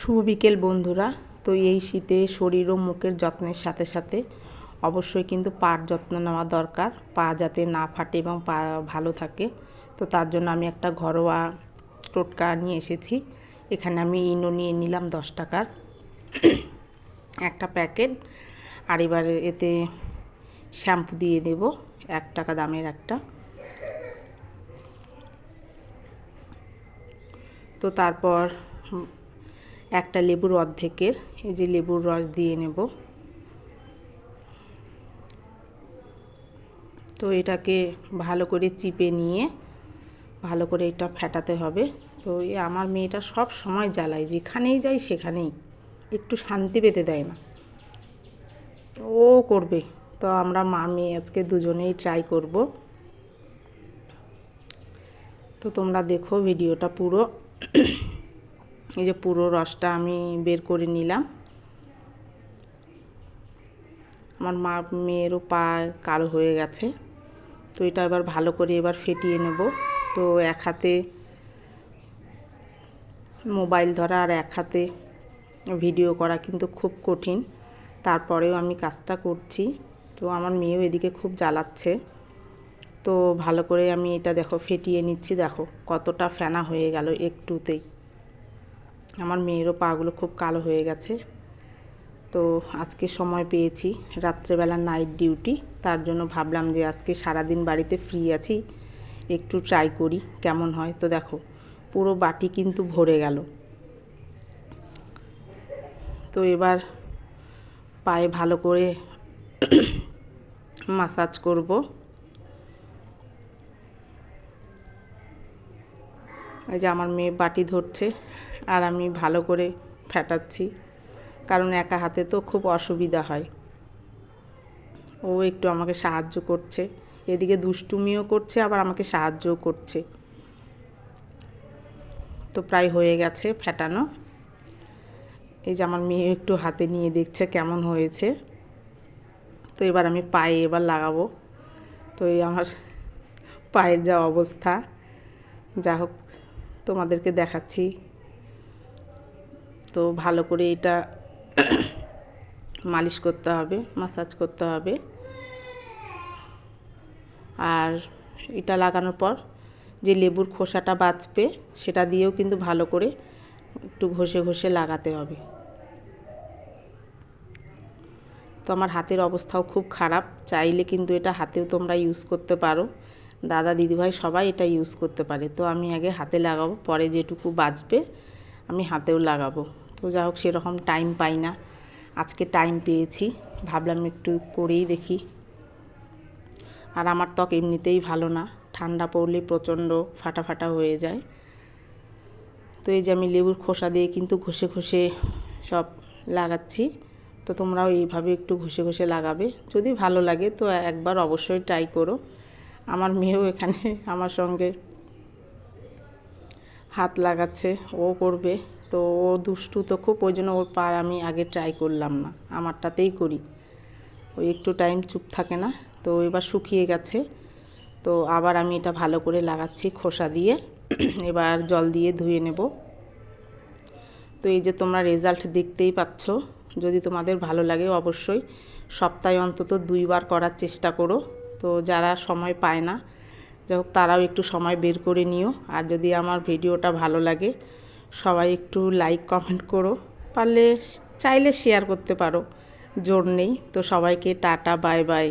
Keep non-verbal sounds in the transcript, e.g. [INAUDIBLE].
শুভ বিকেল বন্ধুরা। তো এই শীতে শরীর ও মুখের যত্নের সাথে সাথে অবশ্যই কিন্তু পার যত্ন নেওয়া দরকার। পা যাতে না ফাটে এবং পা ভালো থাকে। তো তার জন্য আমি একটা ঘরোয়া টোটকা নিয়ে এসেছি। এখানে আমি ইনো নিয়ে নিলাম দশ টাকার। একটা প্যাকেট। আর এবার এতে শ্যাম্পু দিয়ে দেব। এক টাকা দামের একটা। তো তারপর একটা লেবুর অর্ধেকের, এই যে লেবুর রস দিয়ে নেব। তো এটাকে ভালো করে চিপে নিয়ে, ভালো করে এটা ফেটাতে হবে। তো এই আমার মেয়েটা সব সময় জ্বালায়, যেখানেই যাই সেখানেই। একটু শান্তি পেতে দেয় না। ও করবে, তো আমরা মা মেয়ে আজকে দুজনেই ট্রাই করব। তো তোমরা দেখো ভিডিওটা পুরো। এই যে পুরো রসটা আমি বের করে নিলাম। আমার মা মেয়েরও পা কালো হয়ে গেছে। তো এটা এবার ভালো করে এবার ফেটিয়ে নেব। তো এক হাতে মোবাইল ধরা আর এক হাতে ভিডিও করা কিন্তু খুব কঠিন। তারপরেও আমি কাজটা করছি। তো আমার মেয়েও এদিকে খুব জ্বালাচ্ছে। তো ভালো করে আমি এটা দেখো, ফেটিয়ে নিচ্ছি। দেখো কতটা ফেনা হয়ে গেল একটুতেই। আমার মেয়েরও পাগুলো খুব কালো হয়ে গেছে। তো আজকে সময় পেয়েছি রাত্রেবেলা নাইট ডিউটি তার জন্য ভাবলাম যে আজকে সারাদিন বাড়িতে ফ্রি আছি, একটু ট্রাই করি কেমন হয়। তো দেখো, পুরো বাটি কিন্তু ভরে গেল। তো এবার পায়ে ভালো করে [COUGHS] মাসাজ করব। এই যে আমার মেয়ে বাটি ধরছে। আর আমি ভালো করে ফেটাচ্ছি। কারণ একা হাতে তো খুব অসুবিধা হয়। ও একটু আমাকে সাহায্য করছে। এদিকে দুষ্টুমিও করছে, আবার আমাকে সাহায্যও করছে। তো প্রায় হয়ে গেছে ফেটানো। এই যে আমার মেয়ে একটু হাতে নিয়ে দেখছে কেমন হয়েছে। তো এবার আমি পায়ে এবার লাগাবো। তো এই আমার পায়ের যা অবস্থা। যা হোক তোমাদেরকে দেখাচ্ছি। তো ভালো করে এটা মালিশ করতে হবে মাসাজ করতে হবে। আর এটা লাগানোর পর যে লেবুর খোসাটা বাঁচবে সেটা দিয়েও কিন্তু ভালো করে একটু ঘষে ঘষে লাগাতে হবে। তো আমার হাতের অবস্থাও খুব খারাপ, চাইলে কিন্তু এটা হাতেও তোমরা ইউজ করতে পারো। দাদা, দিদিভাই সবাই এটা ইউজ করতে পারে। তো আমি আগে হাতে লাগাবো, পরে যেটুকু বাঁচবে আমি হাতেও লাগাবো। তো যা হোক, সেরকম টাইম পাই না। আজকে টাইম পেয়েছি। ভাবলাম একটু করেই দেখি। আর আমার ত্বক এমনিতেই ভালো না। ঠান্ডা পড়লে প্রচণ্ড ফাটা ফাটা হয়ে যায়। তো এই যে আমি লেবুর খোসা দিয়ে কিন্তু ঘষে ঘষে সব লাগাচ্ছি। তো তোমরাও এইভাবে একটু ঘষে ঘষে লাগাবে। যদি ভালো লাগে তো একবার অবশ্যই ট্রাই করো। আমার মেয়েও এখানে, আমার সঙ্গে হাত লাগাচ্ছে, ও করবে। তো ও দুষ্টু তো খুব, ওই জন্য ওর পার আমি আগে ট্রাই করলাম না। আমারটাতেই করি। ওই একটু টাইম চুপ থাকে না, তো এবার শুকিয়ে গেছে। তো আবার আমি এটা ভালো করে লাগাচ্ছি খোসা দিয়ে। [CLEARS THROAT] এবার জল দিয়ে ধুয়ে নেব। তো এই যে তোমরা রেজাল্ট দেখতেই পাচ্ছ, যদি তোমাদের ভালো লাগে অবশ্যই সপ্তাহে অন্তত দুইবার করার চেষ্টা করো। তো যারা সময় পায় না যাই তারাও একটু সময় বের করে নিও। আর যদি আমার ভিডিওটা ভালো লাগে, সবাই একটু লাইক কমেন্ট করো। পারলে, চাইলে শেয়ার করতে পারো। জোর নেই। তো সবাইকে টাটা বাই বাই